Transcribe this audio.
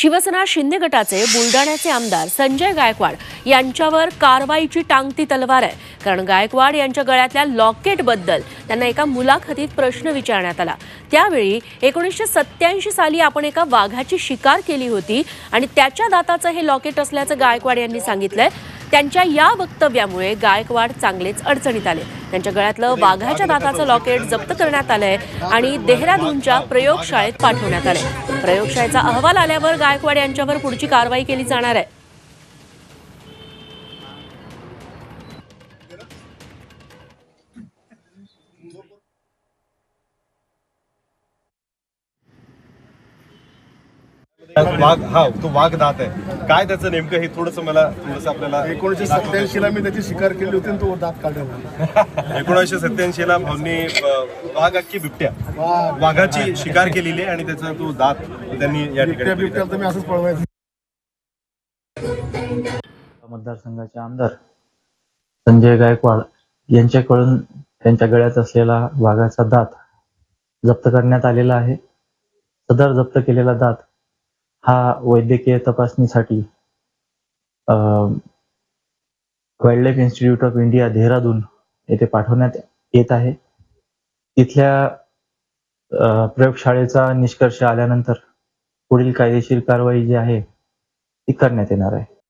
शिवसेना शिंदे गटाचे बुलडाण्याचे आमदार संजय गायकवाड यांच्यावर कारवाईची टांगती तलवार आहे. कारण गायकवाड यांच्या गळ्यातल्या लॉकेटबद्दल त्यांना एका मुलाखतीत प्रश्न विचारण्यात आला. त्यावेळी एकोणीसशे सत्त्याऐंशी साली आपण एका वाघाची शिकार केली होती आणि त्याच्या दाताचं हे लॉकेट असल्याचं गायकवाड यांनी सांगितलंय. त्यांच्या या वक्तव्यामुळे गायकवाड चांगलेच अडचणीत आले. त्यांच्या गळ्यातलं वाघाच्या दाताचं लॉकेट जप्त करण्यात आलंय आणि देहरादूनच्या प्रयोगशाळेत पाठवण्यात आलंय. प्रयोगशाळेचा अहवाल आल्यावर गायकवाड यांच्यावर पुढची कारवाई केली जाणार आहे. वाघ हा तो वाघ दात आहे. काय त्याचं नेमकं हे थोडस मला थोडस आपल्याला एकोणीसशे सत्याऐंशी ला मी त्याची शिकार केली होती आणि तो दात काढला एकोणीसशे सत्याऐंशी ला भाऊंनी वाघ अख्खी बिबट्या. वाघाची शिकार केलेली आहे आणि त्याचा तो दात त्यांनी या ठिकाणी बिबट्या तर मी असंच पळवायचं. मतदारसंघाचे आमदार संजय गायकवाड यांच्याकडून त्यांच्या गळ्यात असलेला वाघाचा दात जप्त करण्यात आलेला आहे. सदर जप्त केलेला दात हा वैद्यकीय तपासणीसाठी wild institute of India Dehradun येथे पाठवण्यात येत आहे. तिथल्या प्रयोगशाळेचा निष्कर्ष आल्यानंतर पुढील कायदेशीर कारवाई जी आहे ती करण्यात येणार आहे.